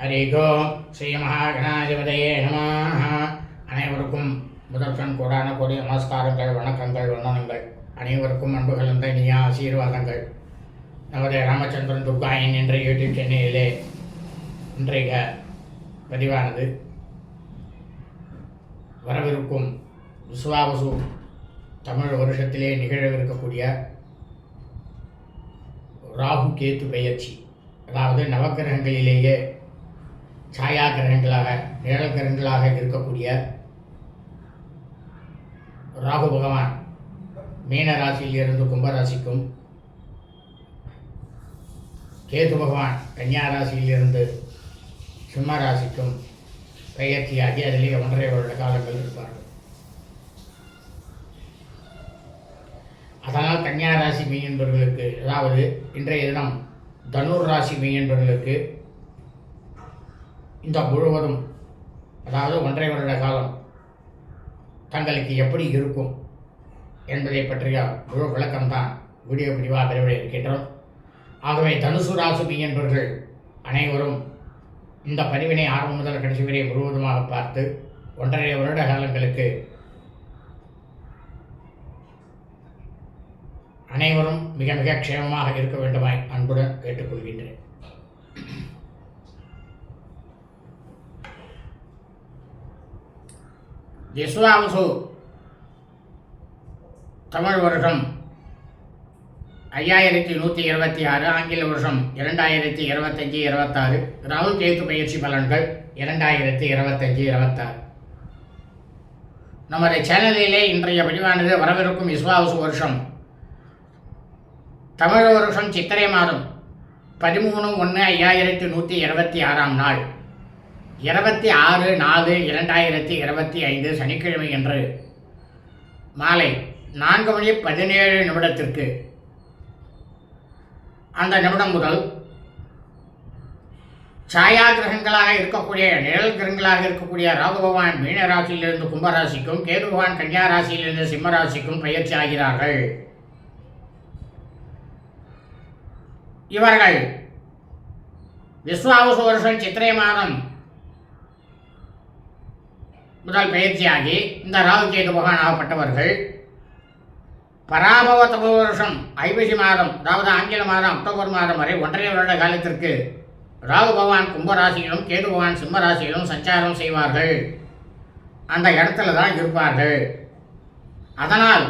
ஹரிகோ ஸ்ரீ மகாகணாதிபதியே நமாக அனைவருக்கும் முதற்கண் கூடான கூடிய நமஸ்காரங்கள் வணக்கங்கள் வந்தனங்கள். அனைவருக்கும் அன்பு இந்த இனிய ஆசீர்வாதங்கள். நமது ராமச்சந்திரன் துர்காயின் என்ற யூடியூப் சென்னையிலே இன்றைய பதிவானது வரவிருக்கும் விஸ்வாவசு தமிழ் வருஷத்திலே நிகழவிருக்கக்கூடிய ராகு கேத்து பெயர்ச்சி. அதாவது நவக்கிரகங்களிலேயே சாயா கிரகங்களாக நிழல் கிரகங்களாக இருக்கக்கூடிய ராகு பகவான் மீன ராசியிலிருந்து கும்பராசிக்கும் கேது பகவான் கன்னியா ராசியிலிருந்து சிம்ம ராசிக்கும் பெயர்ச்சியாகி அதிலே ஒன்றரை வருட காலங்கள் இருப்பார்கள். அதனால் கன்னியா ராசி மெய்யன்பர்களுக்கு அதாவது இன்றைய தினம் தனுர் ராசி மெய்யன்பர்களுக்கு இந்த முழுவதும் அதாவது ஒன்றரை வருட காலம் தங்களுக்கு எப்படி இருக்கும் என்பதை பற்றிய முழு விளக்கம்தான் வீடியோ பிரிவாக விரைவில் இருக்கின்றோம் ஆகவே தனுசு ராசி என்பவர்கள் அனைவரும் இந்த பதிவினை ஆரம்பம் முதல் கடைசி வரை முழுவதுமாக பார்த்து ஒன்றரை வருட காலங்களுக்கு அனைவரும் மிக மிக க்ஷேமமாக இருக்க வேண்டுமாய் அன்புடன் கேட்டுக்கொள்கின்றேன். விஸ்வாவசு தமிழ் வருஷம் ஐயாயிரத்தி நூற்றி இருபத்தி ஆறு ஆங்கில வருஷம் இரண்டாயிரத்தி இருபத்தஞ்சி இருபத்தாறு. ராகு கேத்து பயிற்சி பலன்கள் இரண்டாயிரத்தி இருபத்தஞ்சி இருபத்தாறு. நமது சேனலிலே இன்றைய பதிவானது வரவிருக்கும் விஸ்வாவசு வருஷம். தமிழ் வருஷம் சித்திரை மாதம் பதிமூணு ஒன்று ஐயாயிரத்தி நூற்றி இருபத்தி ஆறாம் நாள். இருபத்தி ஆறு நாலு இரண்டாயிரத்தி இருபத்தி ஐந்து சனிக்கிழமை அன்று மாலை நான்கு மணி பதினேழு நிமிடத்திற்கு அந்த நிமிடம் முதல் சாயா கிரகங்களாக இருக்கக்கூடிய நிழல் கிரகங்களாக இருக்கக்கூடிய ராகுபவான் மீன ராசியிலிருந்து கும்பராசிக்கும் கேதுபவான் கன்னியா ராசியிலிருந்து சிம்ம ராசிக்கும் பயிற்சி ஆகிறார்கள். இவர்கள் விஸ்வாவசு வருஷம் சித்திரை மாதம் முதல் பயிற்சியாகி இந்த ராகு கேது பகவான் ஆகப்பட்டவர்கள் பராபவ தப வருஷம் ஐப்பசி மாதம் அதாவது ஆங்கில மாதம் அக்டோபர் மாதம் வரை ஒன்றரை வருட காலத்திற்கு ராகு பகவான் கும்பராசியிலும் கேது பகவான் சிம்ம ராசியிலும் சஞ்சாரம் செய்வார்கள். அந்த இடத்துல தான் இருப்பார்கள். அதனால்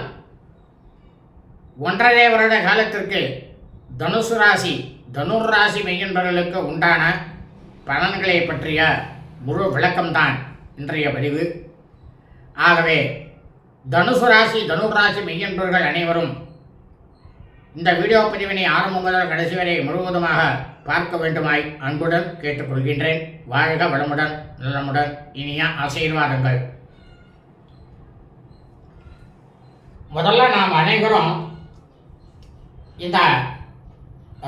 ஒன்றரை வருட காலத்திற்கு தனுசு ராசி தனுர் ராசி மெய்யன்பர்களுக்கு உண்டான பலன்களை பற்றிய முழு விளக்கம்தான். இன்றைய பதிவு. ஆகவே தனுசு ராசி தனுர் ராசி மெய்யன்பர்கள் அனைவரும் இந்த வீடியோ பதிவினை ஆரம்பம் முதல் கடைசி வரை முழுவதுமாக பார்க்க வேண்டுமாய் அன்புடன் கேட்டுக்கொள்கின்றேன். வாழ்க வளமுடன் நலமுடன் இனிய ஆசீர்வாதங்கள். முதல்ல நாம் அனைவரும் இந்த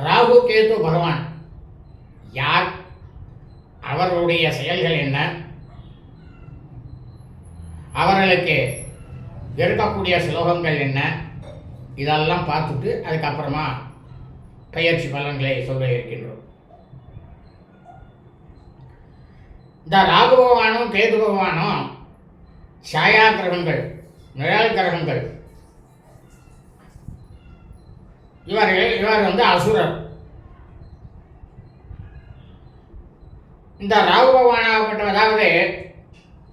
ராகு கேது பகவான் யார் அவர்களுடைய செயல்கள் என்ன அவர்களுக்கு இருக்கக்கூடிய ஸ்லோகங்கள் என்ன? இதெல்லாம் பார்த்துட்டு அதுக்கப்புறமா பயிற்சி பலன்களை சொல்ல இருக்கின்றோம். இந்த ராகு பகவானும் கேது பகவானும் சாயா கிரகங்கள் நிழல் கிரகங்கள். இவர்கள் இவர் வந்து அசுரர். இந்த ராகு பகவானாகப்பட்ட அதாவது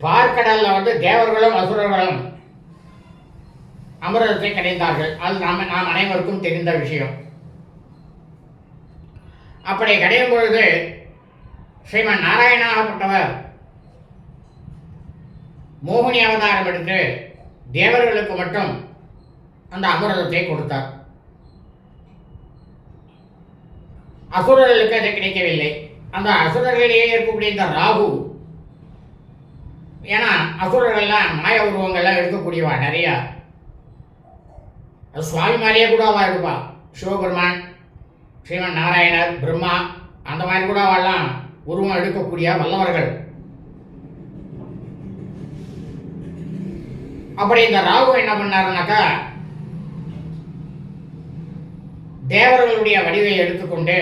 பார்க்கடல்ல வந்து தேவர்களும் அசுரர்களும் அமிர்தத்தை கிடைத்தார்கள் அது நாம் நாம் அனைவருக்கும் தெரிந்த விஷயம். அப்படி கிடையும் பொழுது ஸ்ரீமன் நாராயணாகப்பட்டவர் மோகினி அவதாரம் எடுத்து தேவர்களுக்கு மட்டும் அந்த அமிர்தத்தை கொடுத்தார். அசுரர்களுக்கு அது கிடைக்கவில்லை. அந்த அசுரர்களிலேயே இருக்கக்கூடிய இந்த ராகு ஏன்னா அசுரர்கள்லாம் மாய உருவங்கள்லாம் எடுக்கக்கூடியவா நிறையா. அது சுவாமி மாதிரியே கூட அவள் இருப்பா. சிவபெருமான் ஸ்ரீமன் நாராயணர் பிரம்மா அந்த மாதிரி கூட அவெல்லாம் உருவம் எடுக்கக்கூடிய வல்லவர்கள். அப்படி இந்த ராகு என்ன பண்ணாருனாக்கா தேவர்களுடைய வடிவை எடுத்துக்கொண்டு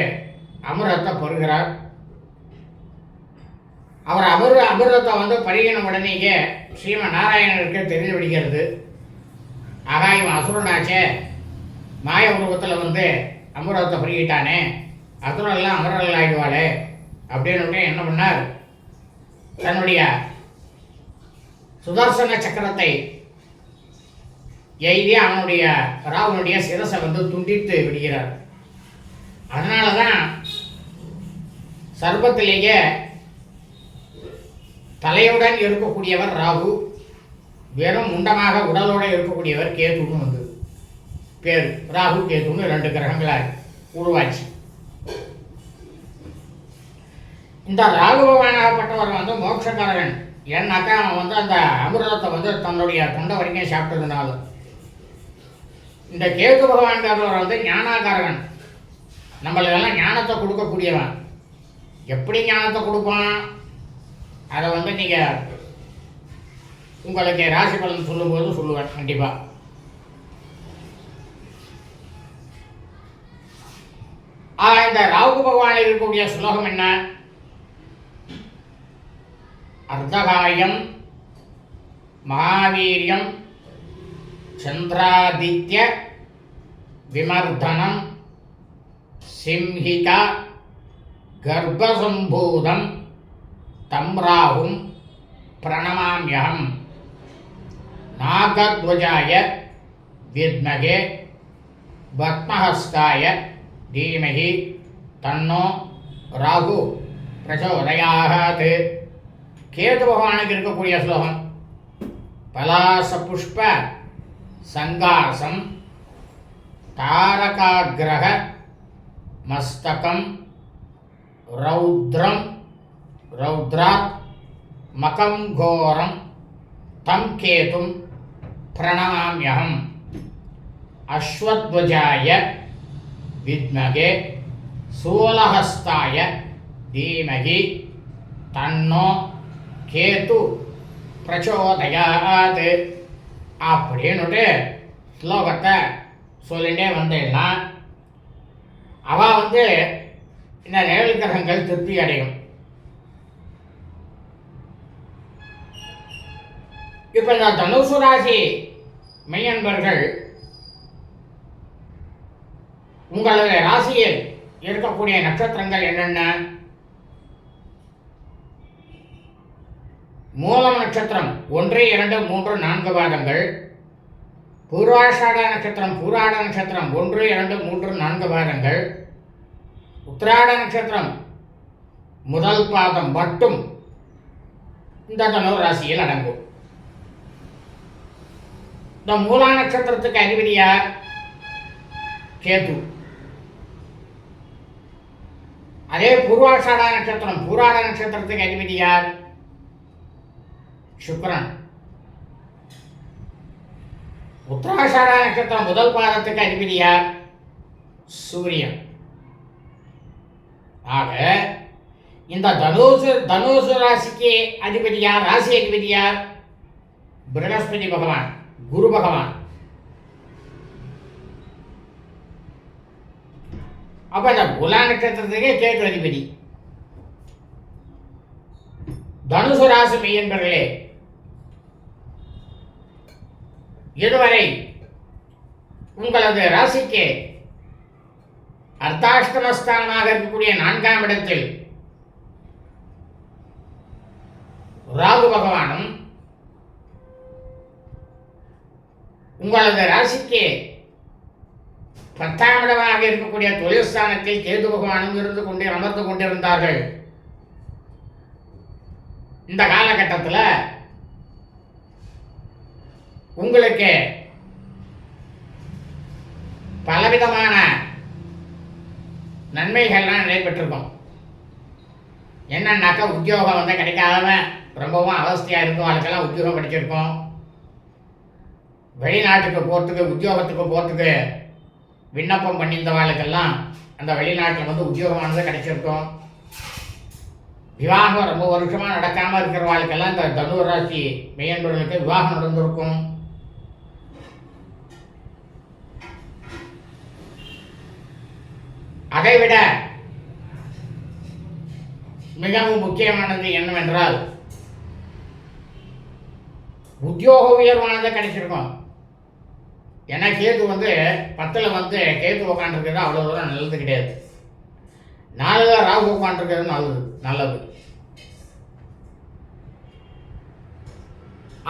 அமரத்தை பருகிறார். அவர் அமிர்த அபூர்வத்தை வந்து பருகின உடனேயே ஸ்ரீம நாராயணருக்கு தெரிஞ்சு விடுகிறது ஆகா இவன் அசுரனாச்சே. மாய உருவத்தில் வந்து அமூர்வத்தை பருகிட்டானே அசுரெல்லாம் அமரர்கள் ஆகிடுவாளே அப்படின்னு என்ன பண்ணார்? தன்னுடைய சுதர்சன சக்கரத்தை எய்தி அவனுடைய ராவனுடைய சிரசை வந்து துண்டித்து விடுகிறார். அதனால தான் சர்பத்திலேயே தலையுடன் இருக்கக்கூடியவர் ராகு வெறும் முண்டமாக உடலோடு இருக்கக்கூடியவர் கேதுன்னு வந்து பேர். ராகு கேதுன்னு ரெண்டு கிரகங்களாக உருவாச்சு. இந்த ராகு பகவானாகப்பட்டவர் வந்து மோட்சக்காரன் ஏன்னாக்கா அவன் வந்து அந்த அமிர்தத்தை வந்து தன்னுடைய தொண்டை வரைக்கும் சாப்பிட்டதுனால. இந்த கேது பகவான்காரவர் வந்து ஞானாகாரகன் நம்மளுக்கெல்லாம் ஞானத்தை கொடுக்கக்கூடியவன். எப்படி ஞானத்தை கொடுப்பான்? அதை வந்து நீங்கள் உங்களுக்கு ராசி பலன் சொல்லும்போது சொல்லுவேன் கண்டிப்பாக ஆக இந்த ராகு பகவானில் இருக்கக்கூடிய ஸ்லோகம் என்ன? அர்த்தகாயம் மகாவீரியம் சந்திராதித்ய விமர்தனம் சிம்ஹிகா கர்ப்பசம்பூதம் தம் ராகும் பிரணமாம்யகம் நாகத்வஜாய வித்மகே பத்மஹஸ்தாய தீமகி தன்னோ ராகு பிரச்சோதயாத் கேது பகவானுக்கு இருக்கக்கூடிய ஸ்லோகம் பலாச புஷ்ப சங்காசம் தாரகாகிரக மஸ்தகம் ரௌத்ரம் ரௌத்ராத் மகம் கோரம் தம் கேதும் பிரணமாம்யகம் அஸ்வத்வஜாய வித்மகே சூலஹஸ்தாய தீமகி தன்னோ கேது பிரச்சோதயாத் அப்படின்னுட்டு ஸ்லோகத்தை சொல்லிட்டே வந்தேன்னா அவ வந்து இந்த நிழல் கிரகங்கள் திருப்தி அடையும் இப்போ இந்த தனுசு ராசி மெய்யன்பர்கள் உங்களது ராசியில் இருக்கக்கூடிய நட்சத்திரங்கள் என்னென்ன? மூலம் நட்சத்திரம் ஒன்று இரண்டு மூன்று நான்கு பாதங்கள். பூர்வாஷாட நட்சத்திரம் பூராட நட்சத்திரம் ஒன்று இரண்டு மூன்று நான்கு பாதங்கள். உத்திராட நட்சத்திரம் முதல் பாதம் மட்டும் இந்த தனுர் ராசியில் அடங்கும். இந்த மூலா நட்சத்திரத்துக்கு அதிபதி யார் கேது. அதே பூர்வாஷாட நட்சத்திரம் பூராட நட்சத்திரத்துக்கு அதிபதி யார்? சுக்கிரன். உத்தராஷாட நட்சத்திரம் முதல் பாதத்துக்கு அதிபதி யார்? சூரியன். ஆக இந்த தனுசு தனுசு ராசிக்கு அதிபதி யார்? ராசி அதிபதி யார்? பிரகஸ்பதி பகவான். குரு பகவான். அப்ப இந்த குலா நட்சத்திரத்துக்கே கேது அதிபதி. தனுசு ராசி மெய்யன்பர்களே இதுவரை உங்களது ராசிக்கு அர்த்தாஷ்டமஸ்தானமாக இருக்கக்கூடிய நான்காம் இடத்தில் ராகு பகவானும் உங்களது ராசிக்கு பத்தாம் இடமாக இருக்கக்கூடிய தொழில் ஸ்தானத்தில் கேது பகவானும் இருந்து கொண்டே அமர்ந்து கொண்டிருந்தார்கள். இந்த காலகட்டத்தில் உங்களுக்கு பலவிதமான நன்மைகள்லாம் நடைபெற்றிருக்கும். என்னன்னாக்கா உத்தியோகம் வந்து கிடைக்காதவன் ரொம்பவும் அவஸ்தையாக இருக்கும் அதுக்கெல்லாம் உத்தியோகம் படிச்சிருக்கோம். வெளிநாட்டுக்கு போகிறதுக்கு உத்தியோகத்துக்கு போகிறதுக்கு விண்ணப்பம் பண்ணியிருந்தவாளுக்கெல்லாம் அந்த வெளிநாட்டில் வந்து உத்தியோகமானது கிடைச்சிருக்கும். விவாகம் ரொம்ப வருஷமாக நடக்காமல் இருக்கிறவாளுக்கெல்லாம் இந்த தனுர் ராசி மெய்யன்பர்களுக்கு விவாகம் நடந்திருக்கும். அதைவிட மிகவும் முக்கியமானது என்னவென்றால் உத்தியோக உயர்வானது கிடைச்சிருக்கும். ஏன்னா கேது வந்து பத்தில் வந்து கேது உட்காந்துருக்கிறது அவ்வளோ தூரம் நல்லது கிடையாது. நாலுல ராகு உட்காந்துருக்கிறது நல்லது நல்லது.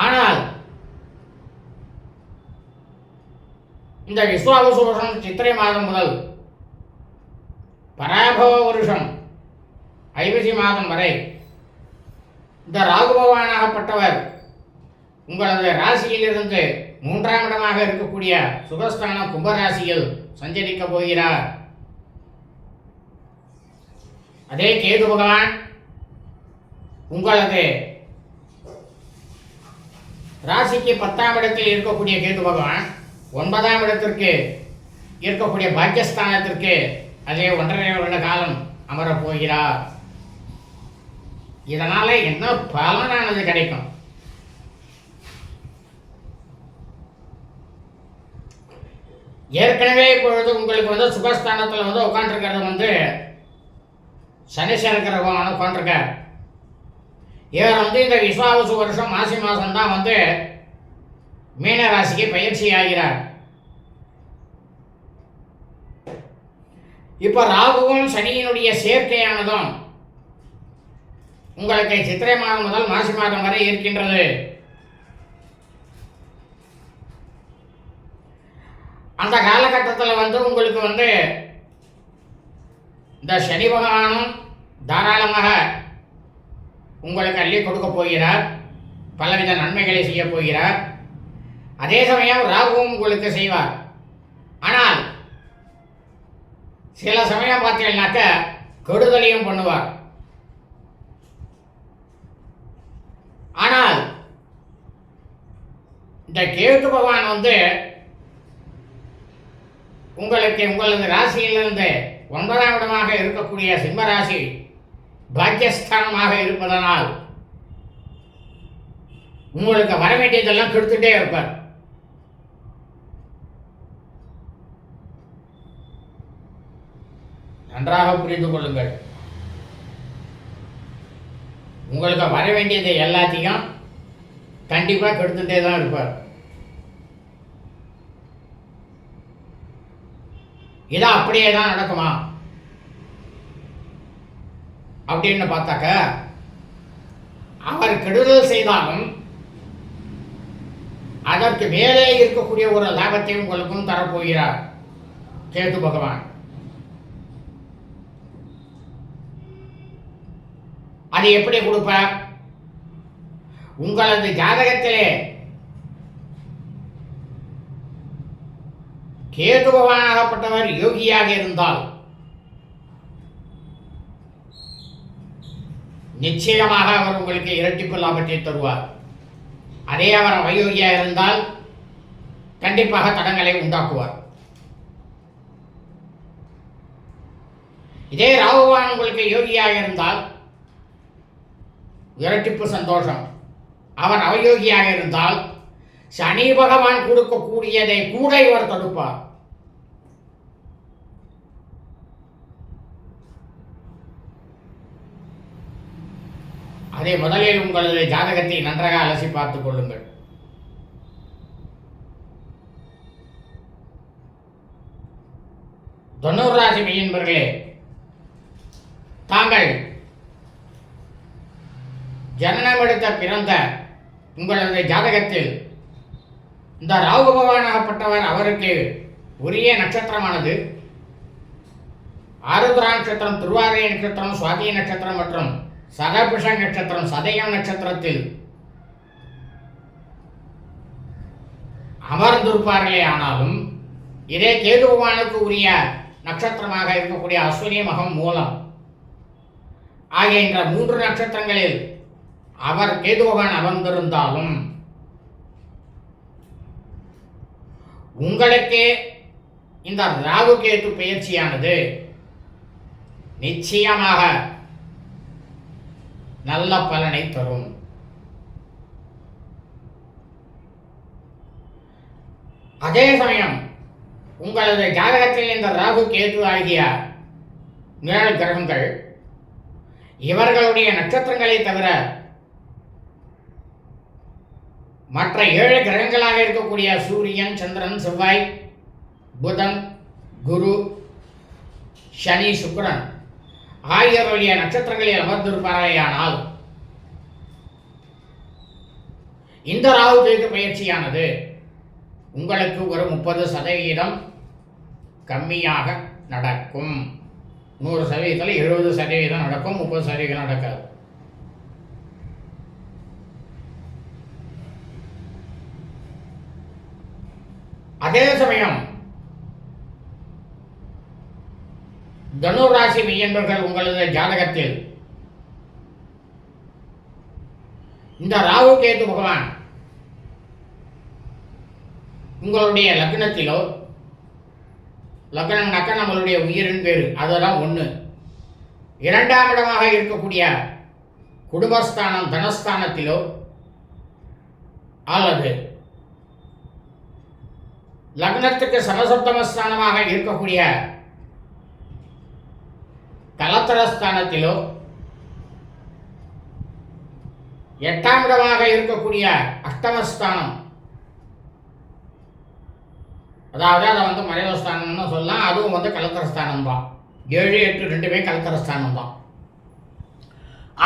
ஆனால் இந்த விஸ்வாவசு வருஷம் சித்திரை மாதம் முதல் பராபவ வருஷம் ஐவசி மாதம் வரை இந்த ராகு பகவானாகப்பட்டவர் உங்களது ராசியிலிருந்து மூன்றாம் இடமாக இருக்கக்கூடிய சுகஸ்தானம் கும்பராசியில் சஞ்சரிக்க போகிறார். அதே கேது பகவான் உங்களது ராசிக்கு பத்தாம் இடத்தில் இருக்கக்கூடிய கேது பகவான் ஒன்பதாம் இடத்திற்கு இருக்கக்கூடிய பாக்கியஸ்தானத்திற்கு அதே ஒன்றரை வருட காலம் அமரப் போகிறார். இதனால என்ன பலனானது கிடைக்கும்? ஏற்கனவே இப்பொழுது உங்களுக்கு வந்து சுகஸ்தானத்தில் வந்து உட்காந்துருக்கிறது வந்து சனீஸ்வர கிரகமான உட்காந்துருக்கார் இவர் வந்து இந்த விஸ்வாவசு வருஷம் மாசி மாதம் தான் வந்து மீன ராசிக்கு பயிற்சி ஆகிறார் இப்போ ராகுவும் சனியினுடைய சேர்க்கையானதும் உங்களுக்கு சித்திரை மாதம் முதல் மாசி மாதம் வரை இருக்கின்றது. அந்த காலகட்டத்தில் வந்து உங்களுக்கு வந்து இந்த சனி பகவானும் தாராளமாக உங்களுக்கு அள்ளி கொடுக்க போகிறார். பலவித நன்மைகளை செய்ய போகிறார். அதே சமயம் ராகுவும் உங்களுக்கு செய்வார். ஆனால் சில சமயம் பார்த்தீங்கன்னாக்க கெடுதலையும் பண்ணுவார். ஆனால் இந்த கேட்டு பகவான் வந்து உங்களுக்கு உங்களது ராசியிலிருந்து ஒன்பதாம் இடமாக இருக்கக்கூடிய சிம்ம ராசி பாக்கியஸ்தானமாக இருப்பதனால் உங்களுக்கு வர வேண்டியதெல்லாம் கொடுத்துட்டே இருப்பார். நன்றாக புரிந்து கொள்ளுங்கள். உங்களுக்கு வர வேண்டியது எல்லாத்தையும் கண்டிப்பாக கெடுத்துட்டே தான் இருப்பார். இதை அப்படியே தான் நடக்குமா? அப்படின்னு பார்த்தாக்க அவர் கெடுதல் செய்தாலும் அதற்கு மேலே இருக்கக்கூடிய ஒரு லாபத்தை உங்களுக்கும் தரப்போகிறார் கேது பகவான். அது எப்படி கொடுப்பார்? உங்களது ஜாதகத்திலே கேது யோகியாக இருந்தால் நிச்சயமாக அவர் உங்களுக்கு இரட்டிப்பு லாபத்தை தருவார். அதே அவர் அவயோகியாக இருந்தால் கண்டிப்பாக தடங்களை உண்டாக்குவார். இதே ராகுவான் உங்களுக்கு யோகியாக இருந்தால் இரட்டிப்பு சந்தோஷம். அவன் அவயோகியாக இருந்தால் சனி பகவான் கொடுக்கக்கூடியதை கூட இவர் தடுப்பார். அதை முதலில் உங்களது ஜாதகத்தை நன்றாக அலசி பார்த்துக் கொள்ளுங்கள். தொண்ணூறு ராசி மெய்யன்பர்களே தாங்கள் ஜனனம் எடுத்த பிறந்த உங்களது ஜாதகத்தில் இந்த ராகு பகவானாகப்பட்டவர் அவருக்கு உரிய நட்சத்திரமானது. ஆருத்ரா நட்சத்திரம் திருவாதிரை நட்சத்திரம் சுவாதி நட்சத்திரம் மற்றும் சதபிஷ நட்சத்திரம் சதயம் நட்சத்திரத்தில் அமர்ந்திருப்பார்களே ஆனாலும் இதே கேது பகவானுக்கு உரிய நட்சத்திரமாக இருக்கக்கூடிய அஸ்வினி மகம் மூலம் ஆகிய மூன்று நட்சத்திரங்களில் அவர் கேது பகவான் அமர்ந்திருந்தாலும் உங்களுக்கு இந்த ராகு கேது பயிற்சியானது நிச்சயமாக நல்ல பலனை தரும். அதே சமயம் உங்களது ஜாதகத்தில் இந்த ராகு கேது ஆகிய நிழல் கிரகங்கள் இவர்களுடைய நட்சத்திரங்களை தவிர மற்ற ஏழு கிரகங்களாக இருக்கக்கூடிய சூரியன் சந்திரன் செவ்வாய் புதன் குரு சனி சுக்கிரன் ஆகியோருடைய நட்சத்திரங்களில் அமர்ந்திருப்பாரேயானால் இந்த ராகு கேது பயிற்சியானது உங்களுக்கு ஒரு முப்பது சதவீதம் கம்மியாக நடக்கும். நூறு சதவீதத்தில் எழுபது சதவீதம் நடக்கும் முப்பது சதவீதம் நடக்காது. அதே சமயம் தனுராசி ராசி மெய்யன்பர்கள் உங்களது ஜாதகத்தில். இந்த ராகு கேது பகவான் உங்களுடைய லக்னத்திலோ லக்னம்னாக்கா நம்மளுடைய உயிரின் பேர் அதெல்லாம் ஒன்று இரண்டாம் இடமாக இருக்கக்கூடிய குடும்பஸ்தானம் தனஸ்தானத்திலோ அல்லது லக்னத்துக்கு சமசப்தமஸ்தானமாக இருக்கக்கூடிய கலத்தரஸ்தானத்திலோ எட்டாம் இடமாக இருக்கக்கூடிய அஷ்டமஸ்தானம். அதாவது அதை வந்து மறைவஸ்தானம்னு சொல்லலாம். அதுவும் வந்து கலத்தரஸ்தானம் தான் ஏழு எட்டு ரெண்டுமே கலத்தரஸ்தானம் தான்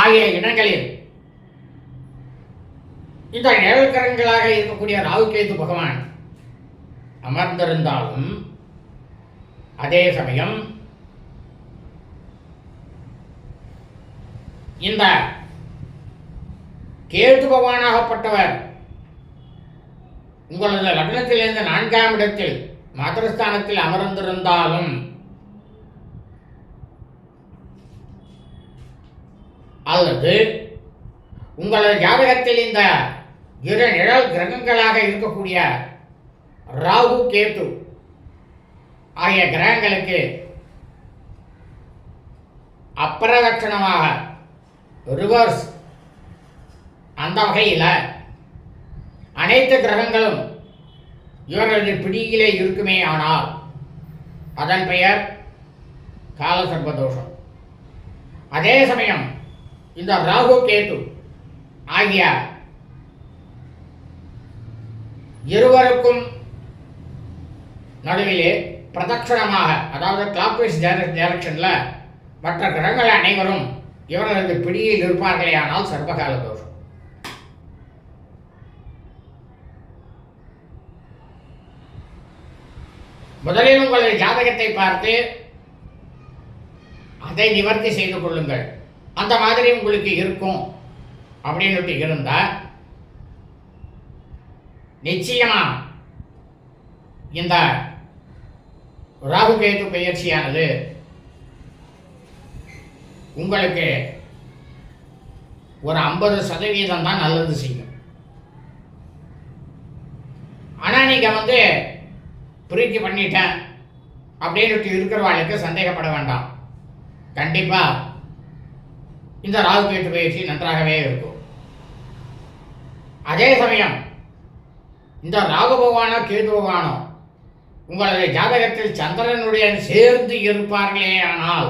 ஆகிய இடங்களில் இந்த நிழல்கரங்களாக இருக்கக்கூடிய ராகுகேது பகவான் அமர்ந்திருந்தாலும் அதே சமயம் இந்த கேது பகவானாகப்பட்டவர். உங்களது லக்னத்திலிருந்து நான்காம் இடத்தில் மாதரஸ்தானத்தில் அமர்ந்திருந்தாலும் அல்லது உங்களது ஜாதகத்தில் இந்த இரு நிழல் கிரகங்களாக இருக்கக்கூடிய ராகு கேது ஆகிய கிரகங்களுக்கு அப்பிரதட்சணமாக ரிவர்ஸ் அந்த வகையில் அனைத்து கிரகங்களும் இவர்களது பிடியிலே இருக்குமே ஆனால் அதன் பெயர் காலசர்பதோஷம் அதே சமயம் இந்த ராகு கேது ஆகிய இருவருக்கும் நடுவிலே பிரதட்சணமாக அதாவது கிளாக்வைஸ் டைரக்ஷனில் மற்ற கிரகங்கள் அனைவரும் இவர்களது பிடியில் இருப்பார்களே ஆனால் சர்வகால தோஷம். முதலில் உங்களது ஜாதகத்தை பார்த்து அதை நிவர்த்தி செய்து கொள்ளுங்கள். அந்த மாதிரி உங்களுக்கு இருக்கும் அப்படின்னு இருந்தால் நிச்சயமா இந்த ராகு கேது பயிற்சியானது உங்களுக்கு ஒரு ஐம்பது சதவீதம் தான் நல்லது செய்யும். ஆனால் நீங்கள் வந்து பிரீத்தி பண்ணிட்டேன் அப்படின்னு இருக்கிறவாளுக்கு சந்தேகப்பட வேண்டாம். கண்டிப்பாக இந்த ராகு கேட்டு பயிற்சி நன்றாகவே இருக்கும். அதே சமயம் இந்த ராகு பகவானோ கேது பகவானோ உங்களது ஜாதகத்தில் சந்திரனுடைய சேர்ந்து இருப்பார்களே ஆனால்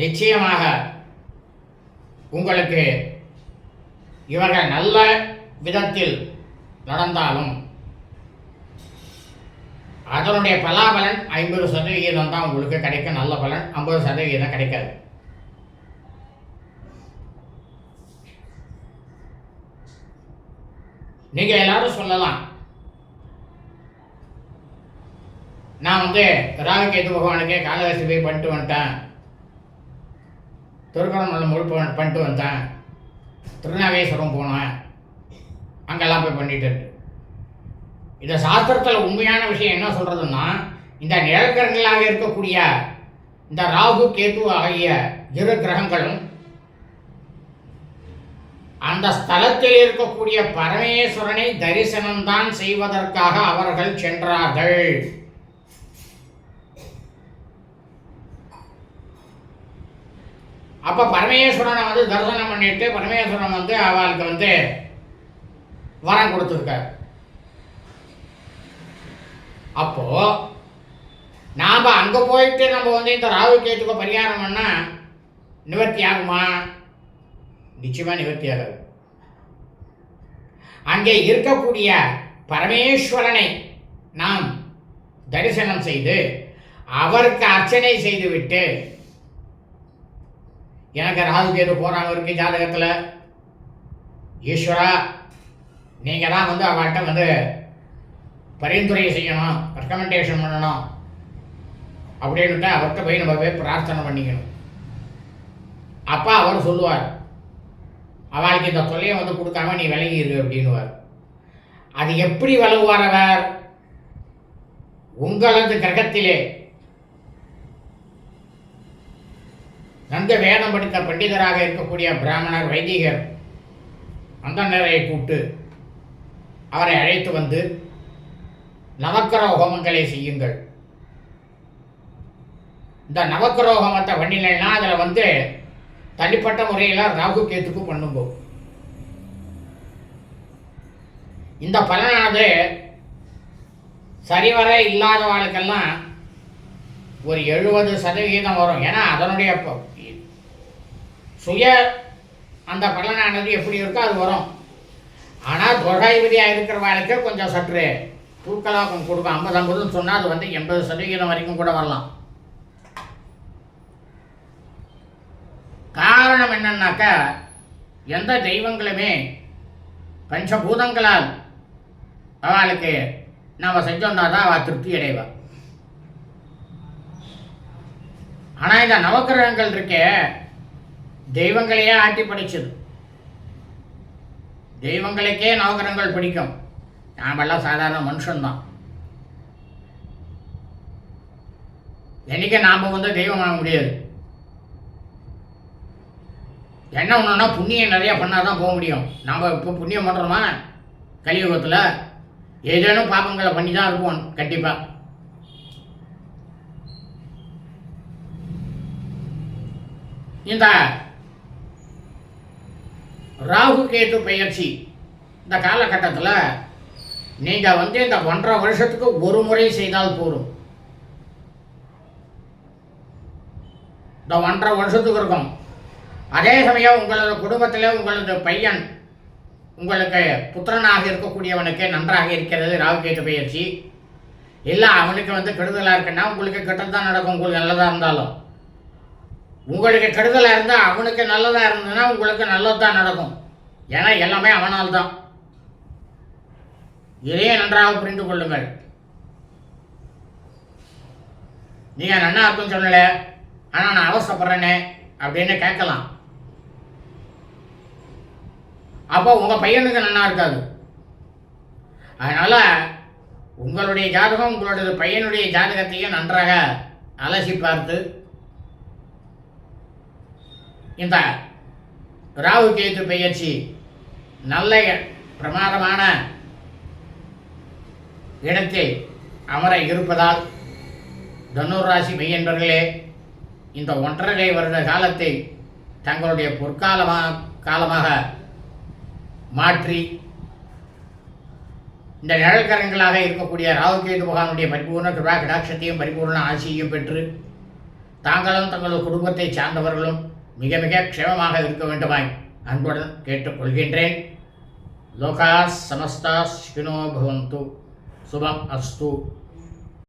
நிச்சயமாக உங்களுக்கு இவர்கள் நல்ல விதத்தில் நடந்தாலும் அதனுடைய பலாபலன் ஐம்பது சதவிகிதம் தான் உங்களுக்கு கிடைக்கும். நல்ல பலன் ஐம்பது சதவிகிதம் கிடைக்காது. நீங்க எல்லாரும் சொல்லலாம். நான் வந்து ராககேது பகவானுக்கு காலகஸ்தி போய் பண்ணிட்டு வந்துட்டேன். திருக்கணமலை முழு பண்ணிட்டு வந்தேன் திருநாகேஸ்வரம் போனேன். அங்கெல்லாம் போய் பண்ணிட்டு இருக்கு. இந்த சாஸ்திரத்தில் உண்மையான விஷயம் என்ன சொல்கிறதுன்னா இந்த நிழற்கரங்களாக இருக்கக்கூடிய இந்த ராகு கேது ஆகிய இரு கிரகங்களும் அந்த ஸ்தலத்தில் இருக்கக்கூடிய பரமேஸ்வரனை தரிசனம்தான் செய்வதற்காக அவர்கள் சென்றார்கள். அப்போ பரமேஸ்வரனை வந்து தரிசனம் பண்ணிட்டு பரமேஸ்வரன் வந்து அவளுக்கு வந்து வரம் கொடுத்துருக்கார். அப்போ நாம் அங்கே போயிட்டு நம்ம வந்து இந்த ராகு கேத்துக்கு பரிகாரம் பண்ணால் நிவர்த்தி ஆகுமா? நிச்சயமாக நிவர்த்தி ஆகாது. அங்கே இருக்கக்கூடிய பரமேஸ்வரனை நாம் தரிசனம் செய்து அவருக்கு அர்ச்சனை செய்துவிட்டு எனக்கு ராகு கேது போறாங்க இருக்கு ஜாதகத்தில். ஈஸ்வரா நீங்கள் தான் வந்து அவர்கிட்ட வந்து பரிந்துரை செய்யணும் ரெக்கமெண்டேஷன் பண்ணணும் அப்படின்ட்டு அவர்கிட்ட போய் நம்ம போய் பிரார்த்தனை பண்ணிக்கணும். அப்பா அவர் சொல்லுவார் அவளுக்கு இந்த தொல்லையை வந்து கொடுக்காம நீ விலகி இரு அப்படின்னுவார். அது எப்படி விலகுவார் அவர்? உங்களது கிரகத்திலே நன்கு வேதம் படித்த பண்டிதராக இருக்கக்கூடிய பிராமணர் வைதிகர் அந்தனரை கூப்பிட்டு அவரை அழைத்து வந்து நவக்கர ஹோமங்களை செய்யுங்கள். இந்த நவக்கர ஹோமத்தை பண்ணினா அதில் வந்து தனிப்பட்ட முறையில் ராகு கேத்துக்கு பண்ணும்போது இந்த பலனானது சரிவர இல்லாதவாளுக்கெல்லாம் ஒரு எழுபது சதவிகிதம் வரும். ஏன்னா அதனுடைய சுய அந்த பலனானது எப்படி இருக்கோ அது வரும். ஆனால் தொகைவிதியாக இருக்கிறவாளுக்கு கொஞ்சம் சற்று தூக்கலாக்கம் கொடுக்கும். ஐம்பது ஐம்பதுன்னு சொன்னால் அது வந்து எண்பது சதவிகிதம் வரைக்கும் கூட வரலாம். காரணம் என்னன்னாக்கா எந்த தெய்வங்களுமே பஞ்சபூதங்களால் அவளுக்கு நம்ம செஞ்சோம்னா தான் அவள் திருப்தி அடைவா. ஆனால் இந்த நவக்கிரகங்கள் இருக்கே தெய்வங்களையே ஆட்டி படிச்சது. தெய்வங்களுக்கே நவகிரகங்கள் பிடிக்கும். நாமெல்லாம் சாதாரண மனுஷன்தான். என்றைக்கு நாம் வந்து தெய்வம் ஆக முடியாது? என்ன ஒன்றுனா புண்ணியம் நிறையா பண்ணால் தான் போக முடியும். நாம் இப்போ புண்ணியம் பண்ணுறோமா கலியுகத்தில் ஏதேனும் பாபங்களை பண்ணி தான் இருப்போம் கண்டிப்பாக இந்த ராகு கேது பெயர்ச்சி. இந்த காலகட்டத்தில் நீங்கள் வந்து இந்த ஒன்றரை வருஷத்துக்கு ஒரு முறை செய்தால் போதும். இந்த ஒன்றரை வருஷத்துக்கு இருக்கும். அதே சமயம் உங்களது குடும்பத்தில் உங்களது பையன் உங்களுக்கு புத்திரனாக இருக்கக்கூடியவனுக்கு நன்றாக இருக்கிறது ராகு கேது பயிற்சி இல்லை அவனுக்கு வந்து கெடுதலாக இருக்குன்னா உங்களுக்கு கெட்டது தான் நடக்கும் உங்களுக்கு நல்லதாக இருந்தாலும். உங்களுக்கு கெடுதலாக இருந்தால் அவனுக்கு நல்லதாக இருந்ததுன்னா உங்களுக்கு நல்லது தான் நடக்கும். ஏன்னா எல்லாமே அவனால் தான் இதையே நன்றாக புரிந்து கொள்ளுங்கள். நீங்கள் நன்னா இருக்குன்னு சொல்லலை? ஆனால் நான் அவசரப்படுறேனே அப்படின்னு கேட்கலாம். அப்போ உங்கள் பையனுக்கு நன்னா இருக்காது. அதனால் உங்களுடைய ஜாதகம் உங்களுடைய பையனுடைய ஜாதகத்தையும் நன்றாக அலசி பார்த்து இந்த ராகு கேது பெயர்ச்சி நல்ல பிரமாதமான இடத்தில் அமர இருப்பதால் தனுர் ராசி மெய்யன்பர்களே இந்த ஒன்றரை வருட காலத்தை தங்களுடைய பொற்காலமாக காலமாக மாற்றி இந்த நிழற்கரங்களாக இருக்கக்கூடிய ராகுகேது பகவானுடைய பரிபூர்ண கிருபா கடாட்சத்தையும் பரிபூர்ண ஆசியையும் பெற்று தாங்களும் தங்களது குடும்பத்தை சார்ந்தவர்களும் மிக மிக க்ஷேமமாக இருக்க வேண்டுமாய். அன்புடன் கேட்டுக்கொள்கின்றேன். லோகா சமஸ்தா சுகினோ பவந்து. சுபம் அஸ்து.